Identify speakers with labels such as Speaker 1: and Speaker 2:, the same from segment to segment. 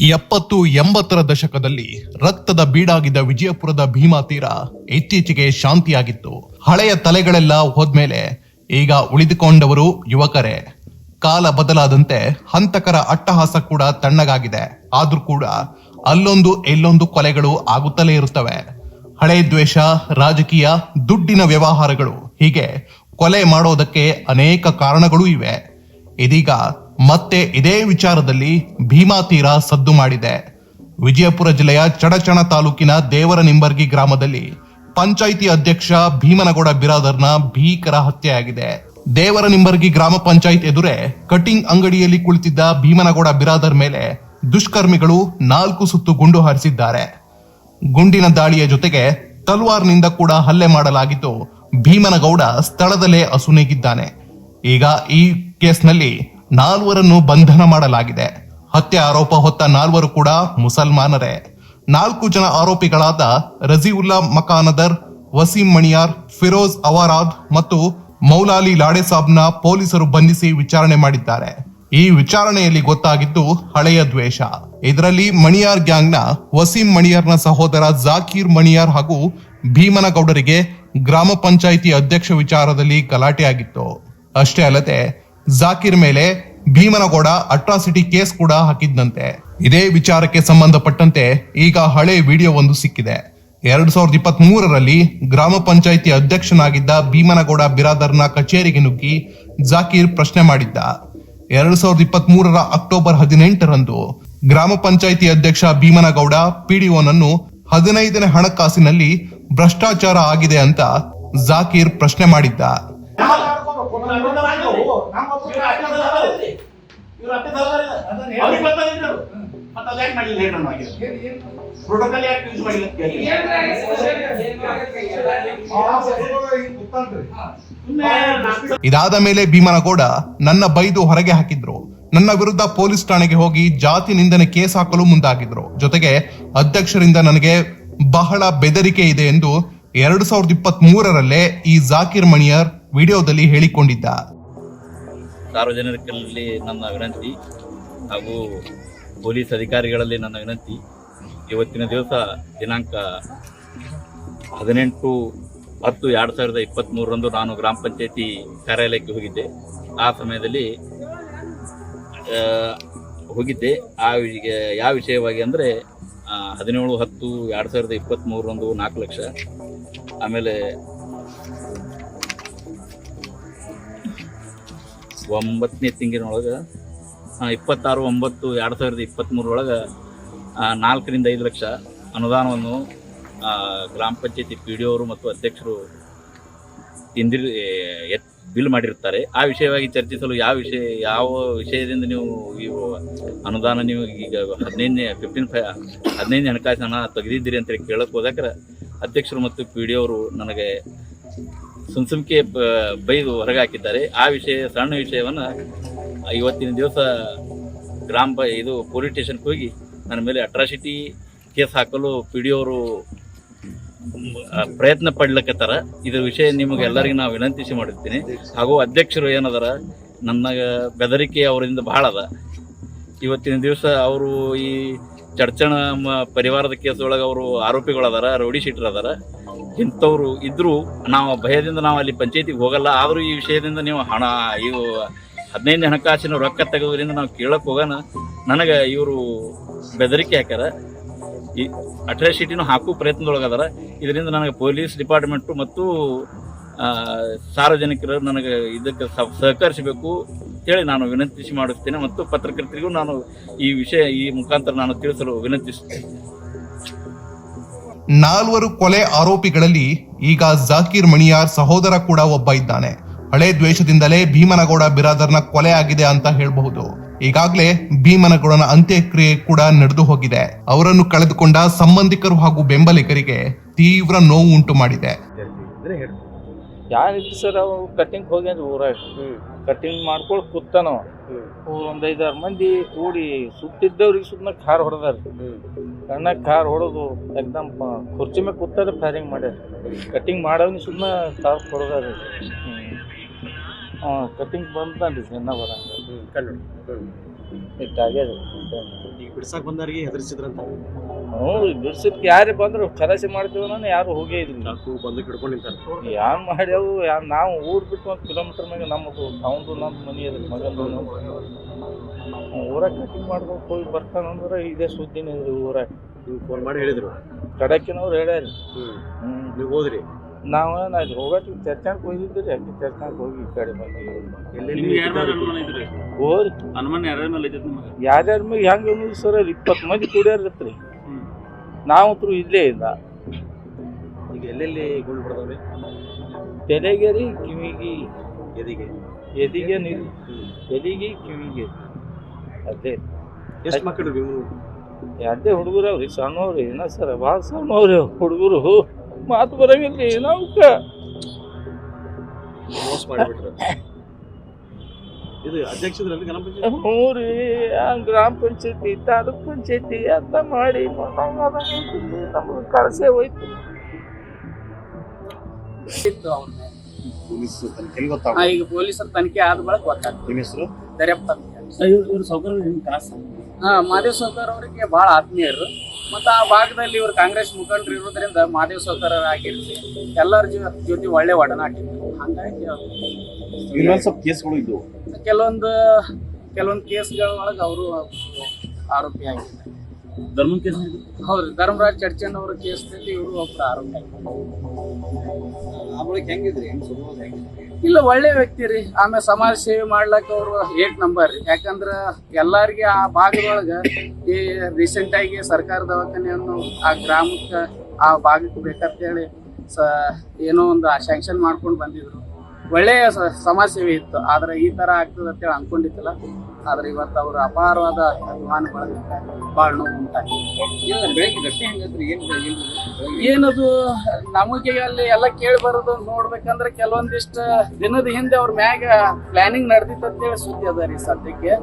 Speaker 1: ಎಪ್ಪತ್ತು ಎಂಬತ್ತರ ದಶಕದಲ್ಲಿ ರಕ್ತದ ಬೀಡಾಗಿದ್ದ ವಿಜಯಪುರದ ಭೀಮಾ ತೀರ ಇತ್ತೀಚೆಗೆ ಶಾಂತಿಯಾಗಿತ್ತು. ಹಳೆಯ ತಲೆಗಳೆಲ್ಲ ಹೋದ್ಮೇಲೆ ಈಗ ಉಳಿದುಕೊಂಡವರು ಯುವಕರೇ. ಕಾಲ ಬದಲಾದಂತೆ ಹಂತಕರ ಅಟ್ಟಹಾಸ ಕೂಡ ತಣ್ಣಗಾಗಿದೆ. ಆದ್ರೂ ಕೂಡ ಅಲ್ಲೊಂದು ಎಲ್ಲೊಂದು ಕೊಲೆಗಳು ಆಗುತ್ತಲೇ ಇರುತ್ತವೆ. ಹಳೆ ದ್ವೇಷ, ರಾಜಕೀಯ, ದುಡ್ಡಿನ ವ್ಯವಹಾರಗಳು ಹೀಗೆ ಕೊಲೆ ಮಾಡೋದಕ್ಕೆ ಅನೇಕ ಕಾರಣಗಳೂ ಇವೆ. ಇದೀಗ ಮತ್ತೆ ಇದೇ ವಿಚಾರದಲ್ಲಿ ಭೀಮಾ ತೀರ ಸದ್ದು ಮಾಡಿದೆ. ವಿಜಯಪುರ ಜಿಲ್ಲೆಯ ಚಡಚಣ ತಾಲೂಕಿನ ದೇವರ ನಿಂಬರ್ಗಿ ಗ್ರಾಮದಲ್ಲಿ ಪಂಚಾಯಿತಿ ಅಧ್ಯಕ್ಷ ಭೀಮನಗೌಡ ಬಿರಾದರ್ನ ಭೀಕರ ಹತ್ಯೆಯಾಗಿದೆ. ದೇವರ ನಿಂಬರ್ಗಿ ಗ್ರಾಮ ಪಂಚಾಯತ್ ಎದುರೇ ಕಟಿಂಗ್ ಅಂಗಡಿಯಲ್ಲಿ ಕುಳಿತಿದ್ದ ಭೀಮನಗೌಡ ಬಿರಾದರ್ ಮೇಲೆ ದುಷ್ಕರ್ಮಿಗಳು ನಾಲ್ಕು ಸುತ್ತು ಗುಂಡು ಹಾರಿಸಿದ್ದಾರೆ. ಗುಂಡಿನ ದಾಳಿಯ ಜೊತೆಗೆ ತಲ್ವಾರ್ನಿಂದ ಕೂಡ ಹಲ್ಲೆ ಮಾಡಲಾಗಿದ್ದು ಭೀಮನಗೌಡ ಸ್ಥಳದಲ್ಲೇ ಅಸುನೀಗಿದ್ದಾನೆ. ಈಗ ಈ ಕೇಸ್ನಲ್ಲಿ ನಾಲ್ವರನ್ನು ಬಂಧನ ಮಾಡಲಾಗಿದೆ. ಹತ್ಯೆ ಆರೋಪ ಹೊತ್ತ ನಾಲ್ವರು ಕೂಡ ಮುಸಲ್ಮಾನರೇ. ನಾಲ್ಕು ಜನ ಆರೋಪಿಗಳಾದ ರಜೀವುಲ್ಲಾ ಮಕಾನದರ್, ವಸೀಂ ಮಣಿಯಾರ್, ಫಿರೋಜ್ ಅವಾರಾದ್ ಮತ್ತು ಮೌಲಾಲಿ ಲಾಡೆಸಾಬ್ನ ಪೊಲೀಸರು ಬಂಧಿಸಿ ವಿಚಾರಣೆ ಮಾಡಿದ್ದಾರೆ. ಈ ವಿಚಾರಣೆಯಲ್ಲಿ ಗೊತ್ತಾಗಿದ್ದು ಹಳೆಯ ದ್ವೇಷ. ಇದರಲ್ಲಿ ಮಣಿಯಾರ್ ಗ್ಯಾಂಗ್ನ ವಸೀಂ ಮಣಿಯಾರ್ನ ಸಹೋದರ ಜಾಕೀರ್ ಮಣಿಯಾರ್ ಹಾಗೂ ಭೀಮನಗೌಡರಿಗೆ ಗ್ರಾಮ ಪಂಚಾಯಿತಿ ಅಧ್ಯಕ್ಷ ವಿಚಾರದಲ್ಲಿ ಗಲಾಟೆಯಾಗಿತ್ತು. ಅಷ್ಟೇ ಅಲ್ಲದೆ ಜಾಕೀರ್ ಮೇಲೆ ಭೀಮನಗೌಡ ಅಟ್ರಾಸಿಟಿ ಕೇಸ್ ಕೂಡ ಹಾಕಿದ್ದಂತೆ ಇದೇ ವಿಚಾರಕ್ಕೆ ಸಂಬಂಧಪಟ್ಟಂತೆ ಈಗ ಹಳೆ ವಿಡಿಯೋ ಒಂದು ಸಿಕ್ಕಿದೆ. ಎರಡ್ ಸಾವಿರದ ಇಪ್ಪತ್ತ್ ಮೂರರಲ್ಲಿ ಗ್ರಾಮ ಪಂಚಾಯಿತಿ ಅಧ್ಯಕ್ಷನಾಗಿದ್ದ ಭೀಮನಗೌಡ ಬಿರಾದರ್ನ ಕಚೇರಿಗೆ ನುಗ್ಗಿ ಜಾಕೀರ್ ಪ್ರಶ್ನೆ ಮಾಡಿದ್ದ. ಎರಡ್ ಸಾವಿರದ ಇಪ್ಪತ್ತ್ ಮೂರರ ಅಕ್ಟೋಬರ್ ಹದಿನೆಂಟರಂದು ಗ್ರಾಮ ಪಂಚಾಯಿತಿ ಅಧ್ಯಕ್ಷ ಭೀಮನಗೌಡ ಪಿಡಿಒನನ್ನು ಹದಿನೈದನೇ ಹಣಕಾಸಿನಲ್ಲಿ ಭ್ರಷ್ಟಾಚಾರ ಆಗಿದೆ ಅಂತ ಜಾಕೀರ್ ಪ್ರಶ್ನೆ ಮಾಡಿದ್ದ.
Speaker 2: ಪ್ರೋಟೋಕಾಲ್ ಯಾಕೆ ಯೂಸ್ ಮಾಡಿಲ್ಲ?
Speaker 1: ಇದಾದ ಮೇಲೆ ಭೀಮನಗೌಡ ನನ್ನ ಬೈದು ಹೊರಗೆ ಹಾಕಿದ್ರು. ನನ್ನ ವಿರುದ್ಧ ಪೊಲೀಸ್ ಠಾಣೆಗೆ ಹೋಗಿ ಜಾತಿ ನಿಂದನೆ ಕೇಸ್ ಹಾಕಲು ಮುಂದಾಗಿದ್ರು. ಜೊತೆಗೆ ಅಧ್ಯಕ್ಷರಿಂದ ನನಗೆ ಬಹಳ ಬೆದರಿಕೆ ಇದೆ ಎಂದು ಎರಡು ಸಾವಿರದ ಇಪ್ಪತ್ತ್ ಮೂರರಲ್ಲೇ ಈ ಜಾಕಿರ್ ಮಣಿಯರ್ ವಿಡಿಯೋದಲ್ಲಿ ಹೇಳಿಕೊಂಡಿದ್ದ.
Speaker 3: ಸಾರ್ವಜನಿಕರಲ್ಲಿ ನನ್ನ ವಿನಂತಿ ಹಾಗೂ ಪೊಲೀಸ್ ಅಧಿಕಾರಿಗಳಲ್ಲಿ ನನ್ನ ವಿನಂತಿ, ಇವತ್ತಿನ ದಿವಸ ದಿನಾಂಕ ಹದಿನೆಂಟು ಹತ್ತು ಎರಡು ಸಾವಿರದ ಇಪ್ಪತ್ತ್ಮೂರರಂದು ನಾನು ಗ್ರಾಮ ಪಂಚಾಯತಿ ಕಾರ್ಯಾಲಯಕ್ಕೆ ಹೋಗಿದ್ದೆ. ಆ ಸಮಯದಲ್ಲಿ ಹೋಗಿದ್ದೆ. ಆ ಯಾವ ವಿಷಯವಾಗಿ ಅಂದರೆ ಹದಿನೇಳು ಹತ್ತು ಎರಡು ಸಾವಿರದ ಇಪ್ಪತ್ತ್ಮೂರರಂದು ನಾಲ್ಕು ಲಕ್ಷ. ಆಮೇಲೆ ಒಂಬತ್ತನೇ ತಿಂಗಳಿನೊಳಗೆ ಇಪ್ಪತ್ತಾರು, ಒಂಬತ್ತು, ಎರಡು ಸಾವಿರದ ಇಪ್ಪತ್ತ್ಮೂರೊಳಗೆ ನಾಲ್ಕರಿಂದ ಐದು ಲಕ್ಷ ಅನುದಾನವನ್ನು ಗ್ರಾಮ ಪಂಚಾಯತಿ ಪಿ ಡಿ ಅವರು ಮತ್ತು ಅಧ್ಯಕ್ಷರು ತಿಂದಿರ್ ಎತ್, ಬಿಲ್ ಮಾಡಿರ್ತಾರೆ. ಆ ವಿಷಯವಾಗಿ ಚರ್ಚಿಸಲು ಯಾವ ವಿಷಯ, ಯಾವ ವಿಷಯದಿಂದ ನೀವು ಇವು ಅನುದಾನ ನೀವು ಈಗ ಹದಿನೈದನೇ ಫಿಫ್ಟೀನ್ ಫೈ, ಹದಿನೈದನೇ ಹಣಕಾಸಿನ ಹಣ ತೆಗೆದಿದ್ದೀರಿ ಅಂತೇಳಿ ಕೇಳಕ್ಕೆ ಹೋದಾಕ್ರೆ ಅಧ್ಯಕ್ಷರು ಮತ್ತು ಪಿ ಡಿ ಅವರು ನನಗೆ ಸುಮ್ಸುಮ್ಕೆ ಬೈದು ಹೊರಗೆ ಹಾಕಿದ್ದಾರೆ ಆ ವಿಷಯ, ಸಣ್ಣ ವಿಷಯವನ್ನು ಇವತ್ತಿನ ದಿವಸ ಗ್ರಾಮ ಇದು ಪೊಲೀಸ್ ಸ್ಟೇಷನ್ಗೆ ಹೋಗಿ ನನ್ನ ಮೇಲೆ ಅಟ್ರಾಸಿಟಿ ಕೇಸ್ ಹಾಕಲು ಪಿ ಡಿ ಅವರು ಪ್ರಯತ್ನ ಪಡ್ಲಕ್ಕತ್ತಾರ ಇದ್ರ ವಿಷಯ ನಿಮಗೆ ಎಲ್ಲರಿಗೂ ನಾವು ವಿನಂತಿಸಿ ಮಾಡಿರ್ತೀನಿ. ಹಾಗೂ ಅಧ್ಯಕ್ಷರು ಏನದರ, ನನ್ನ ಬೆದರಿಕೆ ಅವರಿಂದ ಭಾಳ ಅದ. ಇವತ್ತಿನ ದಿವಸ ಅವರು ಈ ಚಡ್ಚಣ ಪರಿವಾರದ ಕೇಸ್ ಒಳಗೆ ಅವರು ಆರೋಪಿಗಳದಾರ, ರೌಡಿ ಶೀಟರ್ ಅದಾರ ಇಂಥವ್ರು ಇದ್ದರೂ ನಾವು ಭಯದಿಂದ ನಾವು ಅಲ್ಲಿ ಪಂಚಾಯತಿಗೆ ಹೋಗಲ್ಲ. ಆದರೂ ಈ ವಿಷಯದಿಂದ ನೀವು ಹಣ, ಇವು ಹದಿನೈದು ಹಣಕಾಸಿನ ರೊಕ್ಕ ತೆಗೆದ್ರಿಂದ ನಾವು ಕೇಳಕ್ಕೆ ಹೋಗೋಣ. ನನಗೆ ಇವರು ಬೆದರಿಕೆ ಹಾಕ್ಯಾರ. ಈ ಅಟ್ರಾಸಿಟಿನೂ ಹಾಕೋ ಪ್ರಯತ್ನದೊಳಗದಾರ. ಇದರಿಂದ ನನಗೆ ಪೊಲೀಸ್ ಡಿಪಾರ್ಟ್ಮೆಂಟು ಮತ್ತು ಸಾರ್ವಜನಿಕರು ನನಗೆ ಇದಕ್ಕೆ ಸಹಕರಿಸಬೇಕು ಅಂತೇಳಿ ನಾನು ವಿನಂತಿಸಿ ಮಾಡುತ್ತೇನೆ ಮತ್ತು ಪತ್ರಕರ್ತರಿಗೂ ನಾನು ಈ ವಿಷಯ, ಈ ಮುಖಾಂತರ ನಾನು ತಿಳಿಸಲು ವಿನಂತಿಸುತ್ತೇನೆ
Speaker 1: ನಾಲ್ವರು ಕೊಲೆ ಆರೋಪಿಗಳಲ್ಲಿ ಈಗ ಜಾಕೀರ್ ಮಣಿಯಾರ್ ಸಹೋದರ ಕೂಡ ಒಬ್ಬ ಇದ್ದಾನೆ. ಹಳೆ ದ್ವೇಷದಿಂದಲೇ ಭೀಮನಗೌಡ ಬಿರಾದರ್ನ ಕೊಲೆ ಆಗಿದೆ ಅಂತ ಹೇಳಬಹುದು. ಈಗಾಗಲೇ ಭೀಮನಗೌಡನ ಅಂತ್ಯಕ್ರಿಯೆ ಕೂಡ ನಡೆದು ಹೋಗಿದೆ. ಅವರನ್ನು ಕಳೆದುಕೊಂಡ ಸಂಬಂಧಿಕರು ಹಾಗೂ ಬೆಂಬಲಿಗರಿಗೆ ತೀವ್ರ ನೋವು ಉಂಟು ಮಾಡಿದೆ
Speaker 4: ಯಾರಿತ್ತು ಸರ್ ಅವು ಕಟಿಂಗ್ ಹೋಗ್ಯಾನ ಊರಾಗ ಕಟಿಂಗ್ ಮಾಡ್ಕೊಳ್ ಕೂತಾನವ. ಒಂದ್ ಐದಾರು ಮಂದಿ ಕೂಡಿ ಸುತ್ತಿದ್ದವ್ರಿಗೆ ಸುಮ್ಮನೆ ಕಾರ್ ಹೊಡೆದಾರ ಕಣ್ಣಾಗ ಕಾರ್ ಹೊಡೆದು ಎಕ್ದಮ್ ಕುರ್ಚಿ ಮೇಲೆ ಕೂತಾರೆ ಫೈರಿಂಗ್ ಮಾಡ್ಯಾರ. ಕಟಿಂಗ್ ಮಾಡೋ ಸುಮ್ಮನೆ ಕಾರ್ ಹೊಡೆದಾರ ಹಾಂ ಕಟಿಂಗ್ ಬಂದ್ರಿ ಸಣ್ಣ ಬರಂಗ ಇಟ್ಟಾಗ್ಯದ.
Speaker 5: ಈಗ ಬಿಡ್ಸಕ್ಕೆ ಬಂದವರಿಗೆ ಹೆದರ್ಸಿದ್ರಂತ.
Speaker 4: ಹ್ಞೂ ಬಿಡ್ಸಿದ್ಕೆ ಯಾರೇ ಬಂದ್ರು ಕಲಸಿ ಮಾಡ್ತೀವಿ ನಾನು ಯಾರು ಹೋಗೇ ಇದ್ರು
Speaker 5: ನಾಲ್ಕು ಬಂದು ಹಿಡ್ಕೊಂಡು ನಿಂತಾರೆ.
Speaker 4: ಯಾರು ಮಾಡ್ಯಾವು ಯಾರು ನಾವು ಊರು ಬಿಟ್ಟು ಒಂದು ಕಿಲೋಮೀಟರ್ ಮ್ಯಾಗ ನಮ್ಮದು ಅವಂದು ನಮ್ಮ ಮನೆ ಅದ ಮಗಂದು ಊರ ಕಟಿಂಗ್ ಮಾಡ್ಬೇಕು ಹೋಗಿ ಬರ್ತಾನಂದ್ರೆ ಇದೇ ಸುದ್ದಿನೇ ಇದ್ರಿ ಊರಾಗ.
Speaker 5: ನೀವು ಫೋನ್ ಮಾಡಿ ಹೇಳಿದ್ರು.
Speaker 4: ಕಡಕಿನವ್ರು ಹೇಳ್ಯಾರ.
Speaker 5: ಹ್ಮ್.
Speaker 4: ಹ್ಞೂ
Speaker 5: ನೀವು ಹೋದ್ರಿ?
Speaker 4: ನಾವು ಅಲ್ಲಿ ಹೋಗಕ್ಕೆ ಚರ್ಚಾಕ್ ಹೋಗಿದ್ರಿ ಅಲ್ಲಿ ಚರ್ಚಾಕ್ ಹೋಗಿ ಈ ಕಡೆ
Speaker 3: ಇದ್ರಿ?
Speaker 4: ಹೋರಿ
Speaker 3: ಅನುಮಾನ ಯಾರ ಮೇಲೆ
Speaker 4: ಯಾರ್ಯಾರ ಮೇಲೆ ಹೆಂಗೆ ಸರ್ ಇಪ್ಪತ್ತು ಮಂದಿ ಕೂಡ್ಯಾರ
Speaker 3: ಹ್ಮ್.
Speaker 4: ನಾವಂತರೂ ಇಲ್ಲೇ ಇಲ್ಲ.
Speaker 5: ಈಗ ಎಲ್ಲೆಲ್ಲಿ ಗುಂಡು ಬಿಡ್ತಾವ್ರಿ
Speaker 4: ತಲೆಗೆ ರೀ ಕಿವಿಗೆ.
Speaker 5: ಎದಿಗೆ.
Speaker 4: ಎದಿಗೆ ನೀರು. ಎದಿಗೆ ಕಿವಿಗೆ. ಅದೇ.
Speaker 5: ಎಷ್ಟು ಮಕ್ಕಳು
Speaker 4: ಎರಡೇ ಹುಡುಗರು ಅವ್ರಿ ಸಣ್ಣವ್ರಿ ಏನ ಸರ್ ಭಾಳ ಸಣ್ಣವ್ರಿ ಹುಡುಗರು. ಮಾತು ಬರಂಗಿಲ್ಲ ಏನೋ
Speaker 5: ಮೋಸ ಮಾಡಿಬಿಟ್ರು.
Speaker 4: ಹ್ಞೂ ರೀ ಗ್ರಾಮ ಪಂಚಾಯತಿ? ತಾಲೂಕ್ ಪಂಚಾಯತಿ ಅಂತ ಮಾಡಿ ನಮ್ಗೆ ಕಳಸೆ ಹೋಯ್ತು.
Speaker 6: ಈಗ ಪೊಲೀಸರ ತನಿಖೆ ಆದ ಬಳಿಕ ಗೊತ್ತಾಗ್ತದೆ.
Speaker 3: ಕಾಸು.
Speaker 6: ಹಾ ಮಾದೇವ್ ಸೌಕರ್ ಅವರಿಗೆ ಬಹಳ ಆತ್ಮೀಯರು. ಮತ್ತು ಆ ಭಾಗದಲ್ಲಿ ಇವರು ಕಾಂಗ್ರೆಸ್ ಮುಖಂಡರು ಇರೋದ್ರಿಂದ ಮಾದೇವ್ ಸೌಕರ್ ಆಗಿರ್ಲಿ ಎಲ್ಲರ ಜೊತೆ ಒಳ್ಳೆ ಒಡನಾಟ ಹಂಗಾಗಿ
Speaker 5: ಇನ್ನೊಂದು ಸ್ವಲ್ಪ ಕೇಸ್ಗಳು ಇದ್ದವು
Speaker 6: ಕೆಲವೊಂದು ಕೆಲವೊಂದು ಕೇಸ್ಗಳ ಒಳಗೆ ಅವರು ಆರೋಪಿ ಆಗಿದ್ದಾರೆ
Speaker 3: ಧರ್ಮ ಕೇಸ್
Speaker 6: ಹೌದ್ರಿ ಧರ್ಮರಾಜ್ ಚರ್ಚನ್ ಅವರ ಕೇಸ್ನಲ್ಲಿ ಇವರು ಒಬ್ಬರು ಆರೋಪಿ ಆಗಿದ್ದಾರೆ ಇಲ್ಲ ಒಳ್ಳೆ ವ್ಯಕ್ತಿ ರೀ. ಆಮೇಲೆ ಸಮಾಜ ಸೇವೆ ಮಾಡ್ಲಾಕ ಅವರು ಏಟ್ ನಂಬರ್ ರೀ. ಯಾಕಂದ್ರ ಎಲ್ಲರಿಗೆ ಆ ಭಾಗದೊಳಗ ಈ ರೀಸೆಂಟ್ ಆಗಿ ಸರ್ಕಾರ ದವಾಖಾನೆಯನ್ನು ಆ ಗ್ರಾಮಕ್ಕೆ ಆ ಭಾಗಕ್ಕೆ ಬೇಕಂತೇಳಿ ಸ ಏನೋ ಒಂದು ಶಾಂಕ್ಷನ್ ಮಾಡ್ಕೊಂಡು ಬಂದಿದ್ರು. ಒಳ್ಳೆಯ ಸಮಾಜ ಸೇವೆ ಇತ್ತು. ಆದ್ರೆ ಈ ತರ ಆಗ್ತದೆ ಅಂತೇಳಿ ಅನ್ಕೊಂಡಿದ್ದಿಲ್ಲ. ಆದ್ರೆ ಇವತ್ತು ಅವರು ಅಪಾರವಾದ ಅಭಿಮಾನಗಳು ಭಾಳ ನೋವು ಉಂಟಾಗಿದೆ. ಏನದು ನಮಗೆ ಅಲ್ಲಿ ಎಲ್ಲ ಕೇಳಿ ಬರೋದು ನೋಡ್ಬೇಕಂದ್ರೆ ಕೆಲವೊಂದಿಷ್ಟು ದಿನದ ಹಿಂದೆ ಅವ್ರ ಮ್ಯಾಗ ಪ್ಲಾನಿಂಗ್ ನಡೆದಿತ್ತು ಅಂತೇಳಿ ಸುದ್ದಿ ಅದ ರೀ ಸದ್ಯಕ್ಕೆ.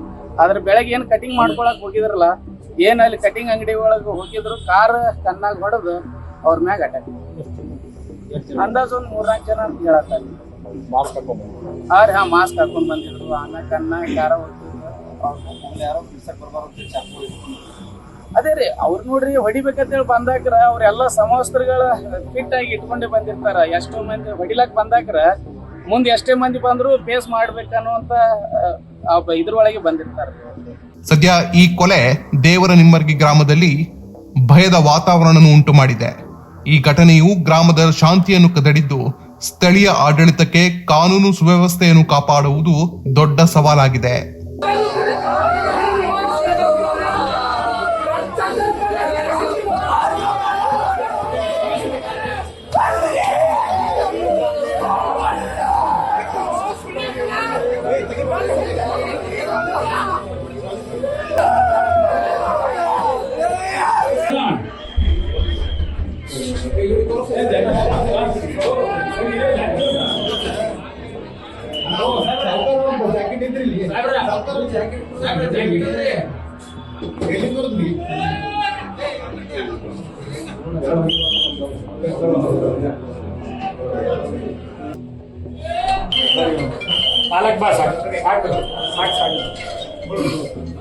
Speaker 6: ಆದ್ರೆ ಬೆಳಗ್ಗೆ ಏನು ಕಟಿಂಗ್ ಮಾಡ್ಕೊಳಕ್ ಹೋಗಿದ್ರಲ್ಲ ಏನು ಅಲ್ಲಿ ಕಟಿಂಗ್ ಅಂಗಡಿ ಒಳಗೆ ಹೋಗಿದ್ರು ಕಾರ್ ಕಣ್ಣಾಗ ಹೊಡೆದು ಅವ್ರ ಮ್ಯಾಗ ಅಟ್ಯಾಕ್ ಅಂದಾಜು ಒಂದ್ ಮೂರ್ನಾಲ್ಕು ಜನ ಅಂತ ಹೇಳತ್ತಾರ ಹಾ ರೀ ಹಾ ಮಾಸ್ಕ್ ಹಾಕೊಂಡ್ ಬಂದಿದ್ರು. ಆಮೇಲೆ ಕಣ್ಣ ಚಾಕು ಅದೇ ರೀ ಅವ್ರು ನೋಡ್ರಿ ಹೊಡಿಬೇಕಂತೇಳಿ ಬಂದಾಕ್ರ ಅವ್ರೆಲ್ಲ ಸಮವಸ್ತ್ರಗಳ ಫಿಟ್ ಆಗಿ ಇಟ್ಕೊಂಡೇ ಬಂದಿರ್ತಾರ. ಎಷ್ಟೋ ಮಂದಿ ಹೊಡಿಲಕ್ ಬಂದಾಕ್ರ ಮುಂದೆ ಎಷ್ಟೇ ಮಂದಿ ಬಂದ್ರು ಫೇಸ್ ಮಾಡ್ಬೇಕನ್ನುವಂತ ಇದ್ರೊಳಗೆ ಬಂದಿರ್ತಾರ.
Speaker 1: ಸದ್ಯ ಈ ಕೊಲೆ ದೇವರ ನಿಮ್ಮರ್ಗಿ ಗ್ರಾಮದಲ್ಲಿ ಭಯದ ವಾತಾವರಣವನ್ನು ಉಂಟು ಮಾಡಿದೆ. ಈ ಘಟನೆಯು ಗ್ರಾಮದ ಶಾಂತಿಯನ್ನು ಕದಡಿದ್ದು ಸ್ಥಳೀಯ ಆಡಳಿತಕ್ಕೆ ಕಾನೂನು ಸುವ್ಯವಸ್ಥೆಯನ್ನು ಕಾಪಾಡುವುದು ದೊಡ್ಡ ಸವಾಲಾಗಿದೆ.
Speaker 7: ಪಾಲಕ್ ಬಾ ಸಾಕು. ಸಾಕು ಸಾಕು ಸಾಕು.